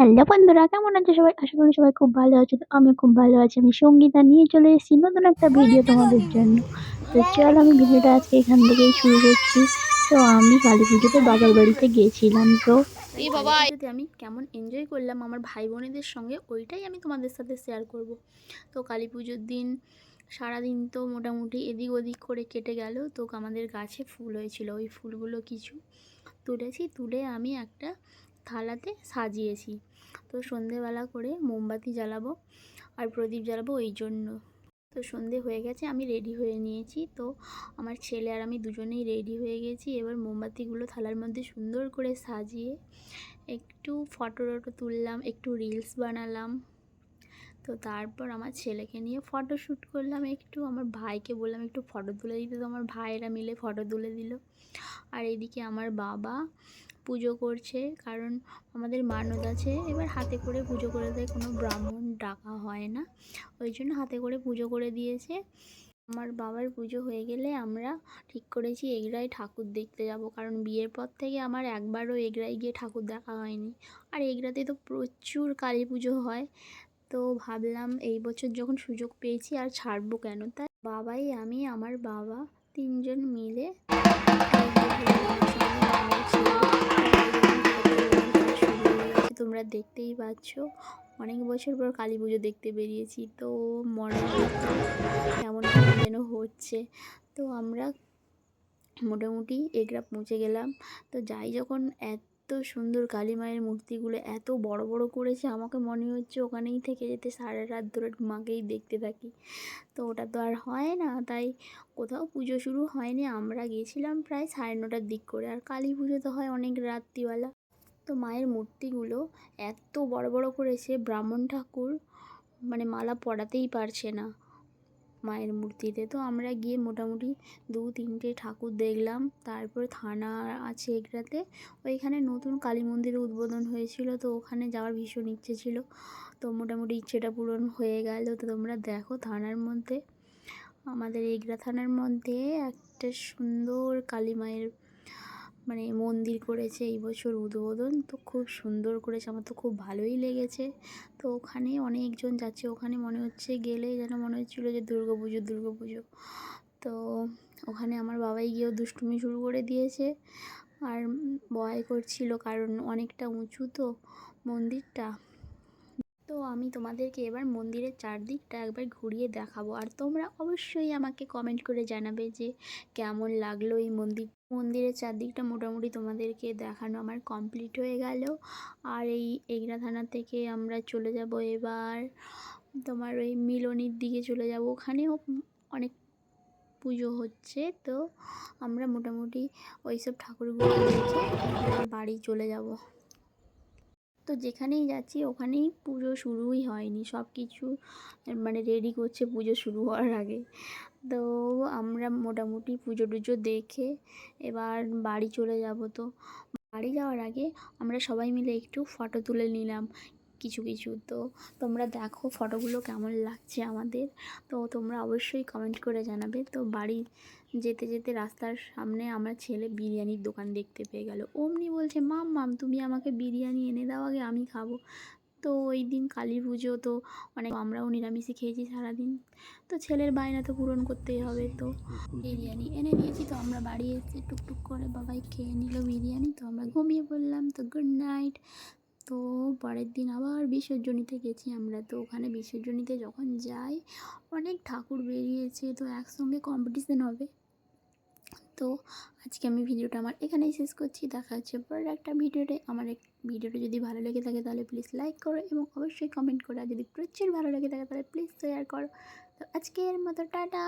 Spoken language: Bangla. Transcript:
হ্যালো বন্ধুরা, কেমন আছে সবাই? আশা করি সবাই খুব ভালো আছে। তো আমি খুব ভালো আছি। আমি সঙ্গীতা নিয়ে চলে এসেছি নতুন একটা ভিডিও তোমাদের জন্য। তো চল আমি ভিডিওটা আজকে এখান থেকেই শুরু করছি। তো আমি কালী পুজোতে বাবার বাড়িতে গিয়েছিলাম, তো বাবা আমি কেমন এনজয় করলাম আমার ভাই বোনেদের সঙ্গে, ওইটাই আমি তোমাদের সাথে শেয়ার করব। তো কালী পুজোর দিন, সারাদিন তো মোটামুটি এদিক ওদিক করে কেটে গেল। তো আমাদের গাছে ফুল হয়েছিল। ওই ফুলগুলো কিছু তুলেছি। তুলে আমি একটা থালাতে সাজিয়েছি। তো সন্ধেবেলা করে মোমবাতি জ্বালাবো আর প্রদীপ জ্বালাবো ওই জন্য। তো সন্ধে হয়ে গেছে, আমি রেডি হয়ে নিয়েছি। তো আমার ছেলে আর আমি দুজনেই রেডি হয়ে গেছি। এবার মোমবাতিগুলো থালার মধ্যে সুন্দর করে সাজিয়ে একটু ফটো টটো তুললাম, একটু রিলস বানালাম। তো তারপর আমার ছেলেকে নিয়ে ফটো শ্যুট করলাম, একটু আমার ভাইকে বললাম, একটু ফটো তুলে দিতে। তো আমার ভাইয়েরা মিলে ফটো তুলে দিল। আর এদিকে আমার বাবা পুজো করছে, কারণ আমাদের মানত আছে। এবার হাতে করে পুজো করে দেয়, কোনো ব্রাহ্মণ ডাকা হয় না। ওই জন্য হাতে করে পুজো করে দিয়েছে। আমার বাবার পুজো হয়ে গেলে আমরা ঠিক করেছি এগরাই ঠাকুর দেখতে যাব, কারণ বিয়ের পর থেকে আমার একবারও এগরাই গিয়ে ঠাকুর দেখা হয়নি। আর এগরাতে তো প্রচুর কালী পুজো হয়। তো ভাবলাম এই বছর যখন সুযোগ পেয়েছি আর ছাড়বো কেন? তাই বাবাই, আমি, আমার বাবা তিনজন মিলে তোমরা দেখতেই পাচ্ছ অনেক বছর পর কালী পুজো দেখতে বেরিয়েছি, তো মনে কেমন যেন হচ্ছে। তো আমরা মোটামুটি এগরা পৌঁছে গেলাম। তো যাই যখন এত সুন্দর কালী মায়ের মূর্তিগুলো এত বড় বড় করেছে, আমাকে মনে হচ্ছে ওখানেই থেকে যেতে সারা রাত ধরে মাকেই দেখতে থাকি। তো ওটা তো আর হয় না, তাই কোথাও পুজো শুরু হয়নি, আমরা গিয়েছিলাম প্রায় সাড়ে নটার দিক করে। আর কালী পুজো তো হয় অনেক রাত্রিবেলা। তো মায়ের মূর্তিগুলো এত বড় বড় করেছে, ব্রাহ্মণ ঠাকুর মানে মালা পরাতেই পারছে না। মায়ের মূর্তিতে। তো আমরা গিয়ে মোটামুটি দু তিনটে ঠাকুর দেখলাম। তারপর থানা আছে এগরাতে। ওইখানে নতুন কালী মন্দিরের উদ্বোধন হয়েছিল, তো ওখানে যাওয়ার ভীষণ ইচ্ছে ছিল। তো মোটামুটি ইচ্ছেটা পূরণ হয়ে গেল। তো তোমরা দেখো থানার মধ্যে, আমাদের এগরা থানার মধ্যে একটা সুন্দর কালী মায়ের মানে মন্দির করেছে এই বছর উদ্বোধন, তো খুব সুন্দর করেছে, আমার তো খুব ভালোই লেগেছে। তো ওখানে অনেকজন যাচ্ছে, ওখানে মনে হচ্ছে গেলে যেন মনে হচ্ছিল যে দুর্গা পুজো দুর্গা পুজো। তো ওখানে আমার বাবাই গিয়েও দুষ্টুমি শুরু করে দিয়েছে। আর ভয় করছিল কারণ অনেকটা উঁচু তো মন্দিরটা। তো আমি তোমাদেরকে এবার মন্দিরের চারদিকটা একবার ঘুরিয়ে দেখাবো। আর তোমরা অবশ্যই আমাকে কমেন্ট করে জানাবে যে কেমন লাগল এই মন্দির, মন্দিরের চারদিকটা মোটামুটি তোমাদেরকে দেখানো আমার কমপ্লিট হয়ে গেল। আর এই এগরা থানা থেকে আমরা চলে যাব এবার, তোমার ওই মিলনির দিকে চলে যাব। ওখানেও অনেক পুজো হচ্ছে, তো আমরা মোটামুটি ওই সব ঠাকুরগুলো বাড়ি চলে যাব। তো যেখানেই যাচ্ছি ওখানেই পুজো শুরুই হয়নি। সব কিছু মানে রেডি করছে পুজো শুরু হওয়ার আগে। তো আমরা মোটামুটি পুজো টুজো দেখে এবার বাড়ি চলে যাব তো। বাড়ি যাওয়ার আগে আমরা সবাই মিলে একটু ফটো তুলে নিলাম। কিছু কিছু। তো তোমরা দেখো ফটোগুলো কেমন লাগছে আমাদের। তো তোমরা অবশ্যই কমেন্ট করে জানাবে। তো বাড়ি যেতে যেতে রাস্তার সামনে আমার ছেলে বিরিয়ানির দোকান দেখতে পেয়ে গেল। অমনি বলছে, মাম মাম, তুমি আমাকে বিরিয়ানি এনে দাও, আগে আমি খাব। তো ওই দিন কালী পুজো, তো অনেক আমরাও নিরামিষই খেয়েছি সারাদিন। তো ছেলের বায়না তো পূরণ করতেই হবে, তো বিরিয়ানি এনে দিয়েছি। তো আমরা বাড়ি এসে টুকটুক করে বাবাই খেয়ে নিল বিরিয়ানি। তো আমরা ঘুমিয়ে পড়লাম। তো গুড নাইট তো পরের দিন আবার বিসর্জনীতে গেছি আমরা। তো ওখানে বিসর্জনীতে যখন যাই, অনেক ঠাকুর বেরিয়েছে, তো একসঙ্গে কম্পিটিশান হবে। তো আজকে আমি ভিডিওটা আমার এখানেই শেষ করছি। দেখা হচ্ছে পরের একটা ভিডিওতে। আমার ভিডিওটা যদি ভালো লেগে থাকে তাহলে প্লিজ লাইক করো এবং অবশ্যই কমেন্ট করো। যদি প্রচুর ভালো লেগে থাকে তাহলে প্লিজ শেয়ার করো। তো আজকের মতো, টাটা!